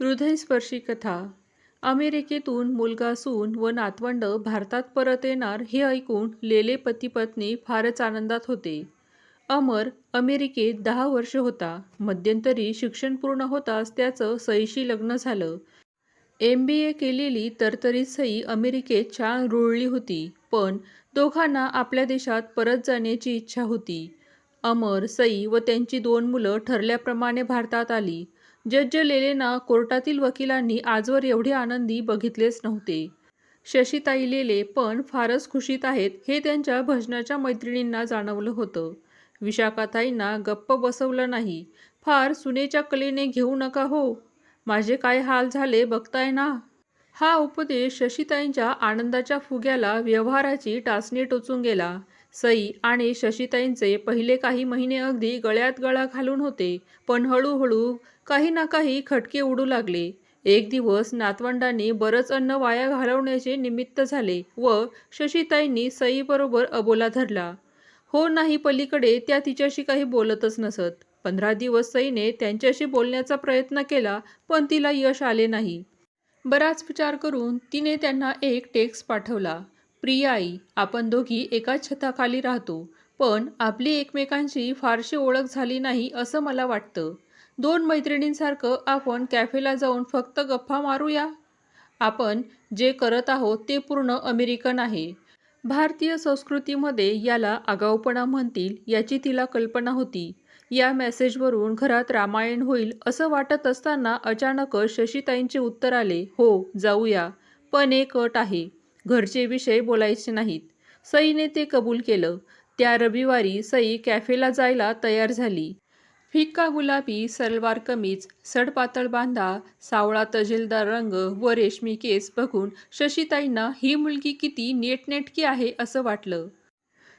हृदयस्पर्शी कथा. अमेरिकेतून मुलगा सून व नातवंड भारतात परत येणार हे ऐकून लेले पती पत्नी फारच आनंदात होते. अमर अमेरिकेत दहा वर्ष होता. मध्यंतरी शिक्षण पूर्ण होताच त्याचं सईशी लग्न झालं. एम बी ए केलेली तरतरीत सई अमेरिकेत छान रुळली होती पण दोघांना आपल्या देशात परत जाण्याची इच्छा होती. अमर सई व त्यांची दोन मुलं ठरल्याप्रमाणे भारतात आली. जज लेलेना कोर्टातील वकिलांनी आजवर एवढे आनंदी बघितलेच नव्हते. शशीताई लेले पण फारच खुशीत आहेत हे त्यांच्या भजनाच्या मैत्रिणींना जाणवलं होतं. विशाखाताईंना गप्प बसवलं नाही. फार सुनेच्या कलेने घेऊ नका हो. माझे काय हाल झाले बघताय ना? हा उपदेश शशीताईंच्या आनंदाच्या फुग्याला व्यवहाराची टाचणी टोचून गेला. सई आणि शशीताईंचे पहिले काही महिने अगदी गळ्यात गळा घालून होते पण हळूहळू काही ना काही खटके उडू लागले. एक दिवस नातवंडांनी बरंच अन्न वाया घालवण्याचे निमित्त झाले व शशीताईंनी सईबरोबर अबोला धरला. हो नाही पलीकडे त्या तिच्याशी काही बोलतच नसत. पंधरा दिवस सईने त्यांच्याशी बोलण्याचा प्रयत्न केला पण तिला यश आले नाही. बराच विचार करून तिने त्यांना एक टेक्स्ट पाठवला. प्रिया आई आपण दोघी एकाच छताखाली राहतो पण आपली एकमेकांशी फारशी ओळख झाली नाही असं मला वाटतं. दोन मैत्रिणींसारखं आपण कॅफेला जाऊन फक्त गप्पा मारूया? आपण जे करत आहोत ते पूर्ण अमेरिकन आहे. भारतीय संस्कृतीमध्ये याला आगाऊपणा म्हणतील याची तिला कल्पना होती. या मेसेजवरून घरात रामायण होईल असं वाटत असताना अचानकच शशीताईंचे उत्तर आले हो जाऊया. पण एक अट आहे. घरचे विषय बोलायचे नाहीत. सईने ते कबूल केलं. त्या रविवारी सई कॅफेला जायला तयार झाली. फिक्का गुलाबी सलवार कमीज सडपातळ बांधा सावळा तजेलदार रंग व रेशमी केस बघून शशीताईंना ही मुलगी किती नेटनेटकी आहे असं वाटलं.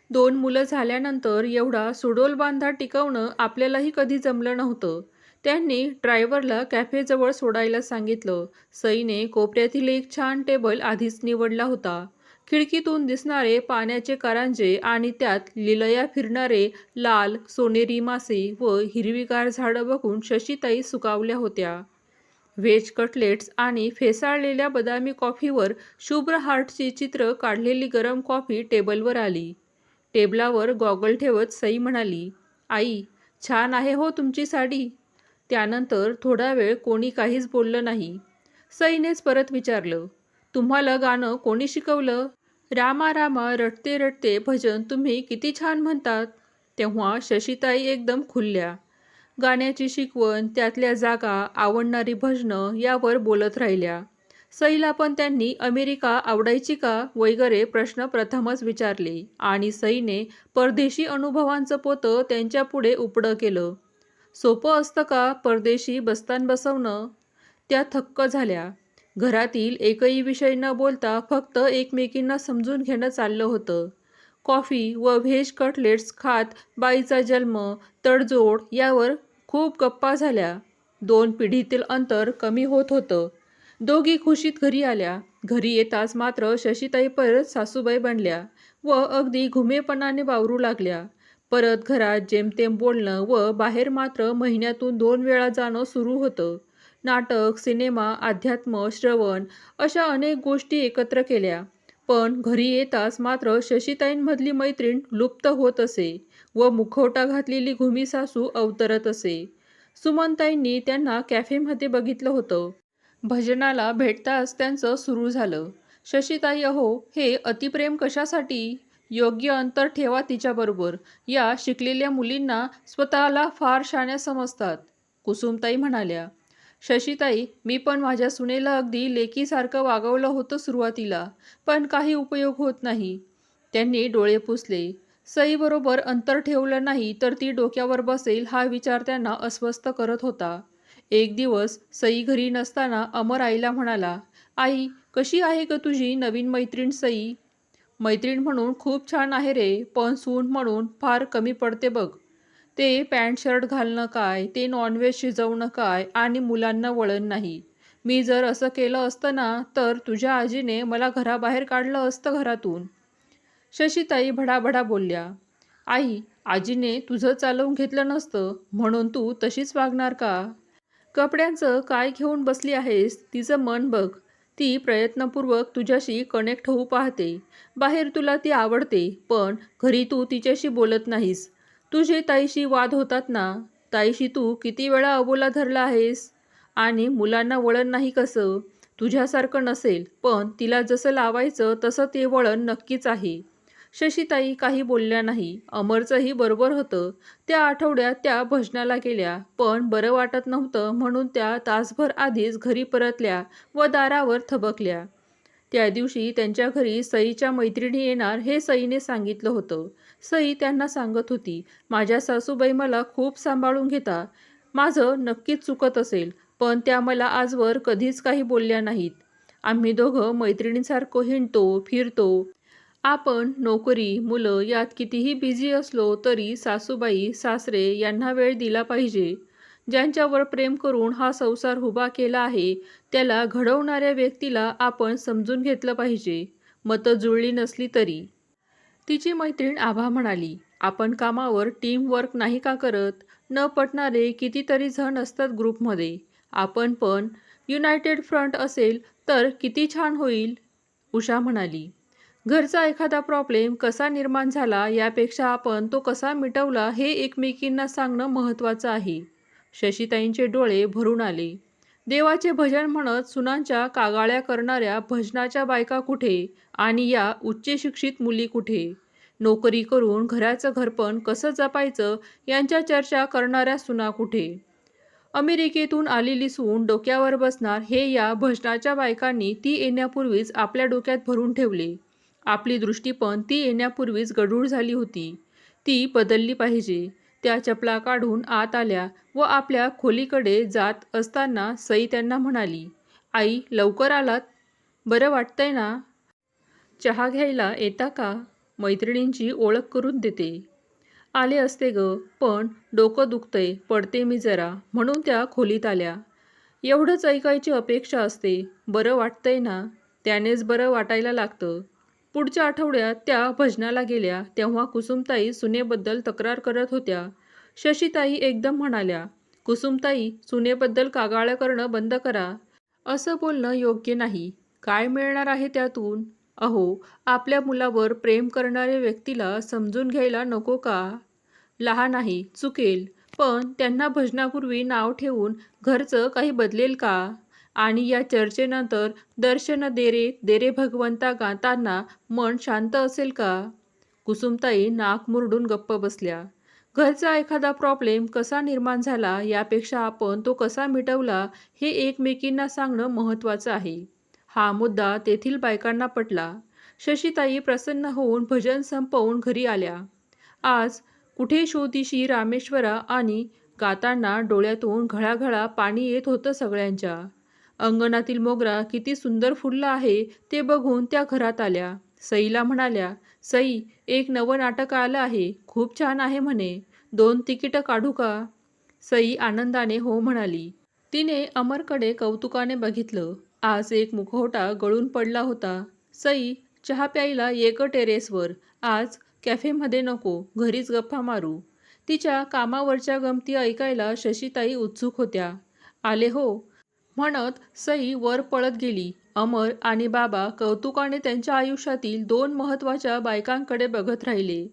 दोन मुलं झाल्यानंतर एवढा सुडोल बांधा टिकवणं आपल्यालाही कधी जमलं नव्हतं. त्यांनी ड्रायव्हरला कॅफेजवळ सोडायला सांगितलं. सईने कोपऱ्यातील एक छान टेबल आधीच निवडला होता. खिडकीतून दिसणारे पाण्याचे कारंजे आणि त्यात लिलया फिरणारे लाल सोनेरी मासे व हिरवीगार झाडं बघून शशीताई सुकावल्या होत्या. व्हेज कटलेट्स आणि फेसाळलेल्या बदामी कॉफीवर शुभ्र हार्टची चित्र काढलेली गरम कॉफी टेबलवर आली. टेबलावर गॉगल ठेवत सई म्हणाली आई छान आहे हो तुमची साडी. त्यानंतर थोडा वेळ कोणी काहीच बोललं नाही. सईनेच परत विचारलं तुम्हाला गाणं कोणी शिकवलं? रामा रामा रटते रटते भजन तुम्ही किती छान म्हणतात. तेव्हा शशीताई एकदम खुलल्या गाण्याची शिकवण त्यातल्या जागा आवडणारी भजनं यावर बोलत राहिल्या. सईला पण त्यांनी अमेरिका आवडायची का वगैरे प्रश्न प्रथमच विचारले आणि सईने परदेशी अनुभवांचं पोतं त्यांच्यापुढे उपडं केलं. सोपं असतं का परदेशी बस्तान बसवणं? त्या थक्क झाल्या. घरातील एकही विषय न बोलता फक्त एकमेकींना समजून घेणं चाललं होतं. कॉफी व व्हेज कटलेट्स खात बाईचा जन्म तडजोड यावर खूप गप्पा झाल्या. दोन पिढीतील अंतर कमी होत होतं. दोघी खुशीत घरी आल्या. घरी येताच मात्र शशीताई परत सासूबाई बनल्या व अगदी घुमेपणाने वावरू लागल्या. परत घरात जेमतेम बोलणं व बाहेर मात्र महिन्यातून दोन वेळा जाणं सुरू होतं. नाटक सिनेमा अध्यात्म श्रवण अशा अनेक गोष्टी एकत्र केल्या. पण घरी येताच मात्र शशीताईंमधली मैत्रीण लुप्त होत असे व मुखवटा घातलेली घुमी सासू अवतरत असे. सुमनताईंनी त्यांना कॅफेमध्ये बघितलं होतं. भजनाला भेटताच त्यांचं सुरू झालं. शशीताई अहो हे अतिप्रेम कशासाठी? योग्य अंतर ठेवा तिच्याबरोबर. या शिकलेल्या मुलींना स्वतःला फार शाण्या समजतात कुसुमताई म्हणाल्या. शशीताई मी पण माझ्या सुनेला अगदी लेकीसारखं वागवलं होतं सुरुवातीला पण काही उपयोग होत नाही. त्यांनी डोळे पुसले. सईबरोबर अंतर ठेवलं नाही तर ती डोक्यावर बसेल हा विचार त्यांना अस्वस्थ करत होता. एक दिवस सई घरी नसताना अमर आईला म्हणाला आई कशी आहे ग तुझी नवीन मैत्रीण सई? मैत्रीण म्हणून खूप छान आहे रे पण सून म्हणून फार कमी पडते बघ. ते पॅन्ट शर्ट घालणं काय ते नॉनव्हेज शिजवणं काय आणि मुलांना वळण नाही. मी जर असं केलं असतं ना तर तुझ्या आजीने मला घराबाहेर काढलं असतं घरातून. शशीताई भडाभडा बोलल्या आई आजीने तुझं चालवून घेतलं नसतं म्हणून तू तशीच वागणार का? कपड्यांचं काय घेऊन बसली आहेस तिचं मन बघ. ती प्रयत्नपूर्वक तुझ्याशी कनेक्ट होऊ पाहते. बाहेर तुला ती आवडते पण घरी तू तिच्याशी बोलत नाहीस. तुझे ताईशी वाद होतात ना? ताईशी तू किती वेळा अबोला धरला आहेस? आणि मुलांना वळण नाही कसं? तुझ्यासारखं नसेल पण तिला जसं लावायचं तसं ते वळण नक्कीच आहे. शशीताई काही बोलल्या नाही. अमरचंही बरोबर होतं. त्या आठवड्यात त्या भजनाला गेल्या पण बरं वाटत नव्हतं म्हणून त्या तासभर आधीच घरी परतल्या व दारावर थबकल्या. त्या दिवशी त्यांच्या घरी सईच्या मैत्रिणी येणार हे सईने सांगितलं होतं. सई त्यांना सांगत होती माझ्या सासूबाई मला खूप सांभाळून घेता. माझं नक्कीच चुकत असेल पण त्या मला आजवर कधीच काही बोलल्या नाहीत. आम्ही दोघं मैत्रिणींसारखं हिंडतो फिरतो. आपण नोकरी मुलं यात कितीही बिझी असलो तरी सासूबाई सासरे यांना वेळ दिला पाहिजे. ज्यांच्यावर प्रेम करून हा संसार उभा केला आहे त्याला घडवणाऱ्या व्यक्तीला आपण समजून घेतलं पाहिजे. मतं जुळली नसली तरी. तिची मैत्रीण आभा म्हणाली आपण कामावर टीम वर्क नाही का करत? न पटणारे कितीतरी जण असतात ग्रुपमध्ये. आपण पण. युनायटेड फ्रंट असेल तर किती छान होईल. उषा म्हणाली घरचा एखादा प्रॉब्लेम कसा निर्माण झाला यापेक्षा आपण तो कसा मिटवला हे एकमेकींना सांगणं महत्त्वाचं आहे. शशीताईंचे डोळे भरून आले. देवाचे भजन म्हणत सुनांच्या कागाळ्या करणाऱ्या भजनाच्या बायका कुठे आणि या उच्च शिक्षित मुली कुठे? नोकरी करून घराचं घरपण कसं जपायचं यांच्या चर्चा करणाऱ्या सुना कुठे? अमेरिकेतून आलेली सून डोक्यावर बसणार हे या भजनाच्या बायकांनी ती येण्यापूर्वीच आपल्या डोक्यात भरून ठेवले. आपली दृष्टी पण ती येण्यापूर्वीच गडूळ झाली होती. ती बदलली पाहिजे. त्या चपला काढून आत आल्या व आपल्या खोलीकडे जात असताना सई त्यांना म्हणाली आई लवकर आलात? बरं वाटतंय ना? चहा घ्यायला येता का? मैत्रिणींची ओळख करून देते. आले असते ग पण डोकं दुखतंय पडते मी जरा म्हणून त्या खोलीत आल्या. एवढंच ऐकायची अपेक्षा असते बरं वाटतंय ना? त्यानेच बरं वाटायला लागतं. पुढच्या आठवड्यात त्या भजनाला गेल्या तेव्हा कुसुमताई सुनेबद्दल तक्रार करत होत्या. शशीताई एकदम म्हणाल्या कुसुमताई सुनेबद्दल कागाळं करणं बंद करा. असं बोलणं योग्य नाही. काय मिळणार आहे त्यातून? अहो आपल्या मुलावर प्रेम करणाऱ्या व्यक्तीला समजून घ्यायला नको का? लहान आहे चुकेल पण त्यांना भजनापूर्वी नाव ठेवून घरचं काही बदलेल का? आणि या चर्चेनंतर दर्शन देरे देरे भगवंता गाताना मन शांत असेल का? कुसुमताई नाक मुरडून गप्प बसल्या. घरचा एखादा प्रॉब्लेम कसा निर्माण झाला यापेक्षा आपण तो कसा मिटवला हे एकमेकींना सांगणं महत्त्वाचं आहे. हा मुद्दा तेथील बायकांना पटला. शशीताई प्रसन्न होऊन भजन संपवून घरी आल्या. आज कुठे शोधिशी रामेश्वरा आणि गाताना डोळ्यातून घळाघळा पाणी येत होतं सगळ्यांच्या. अंगणातील मोगरा किती सुंदर फुलला आहे ते बघून त्या घरात आल्या. सईला म्हणाल्या सई एक नवं नाटक आलं आहे. खूप छान आहे म्हणे. दोन तिकीटं काढू का? सई आनंदाने हो म्हणाली. तिने अमरकडे कौतुकाने बघितलं. आज एक मुखवटा गळून पडला होता. सई चहा प्यायला ये ग टेरेसवर. आज कॅफेमध्ये नको घरीच गप्पा मारू. तिच्या कामावरच्या गमती ऐकायला शशीताई उत्सुक होत्या. आले हो. म्हणत सई वर पळत गेली. अमर आणि बाबा कौतुकाने त्यांच्या आयुष्यातील दोन महत्त्वाच्या बायकांकडे बघत राहिले.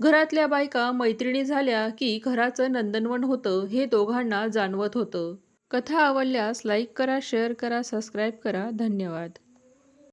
घरातल्या बायका मैत्रिणी झाल्या की घराचं नंदनवन होतं हे दोघांना जाणवत होतं. कथा आवडल्यास लाईक करा शेअर करा सबस्क्राईब करा. धन्यवाद.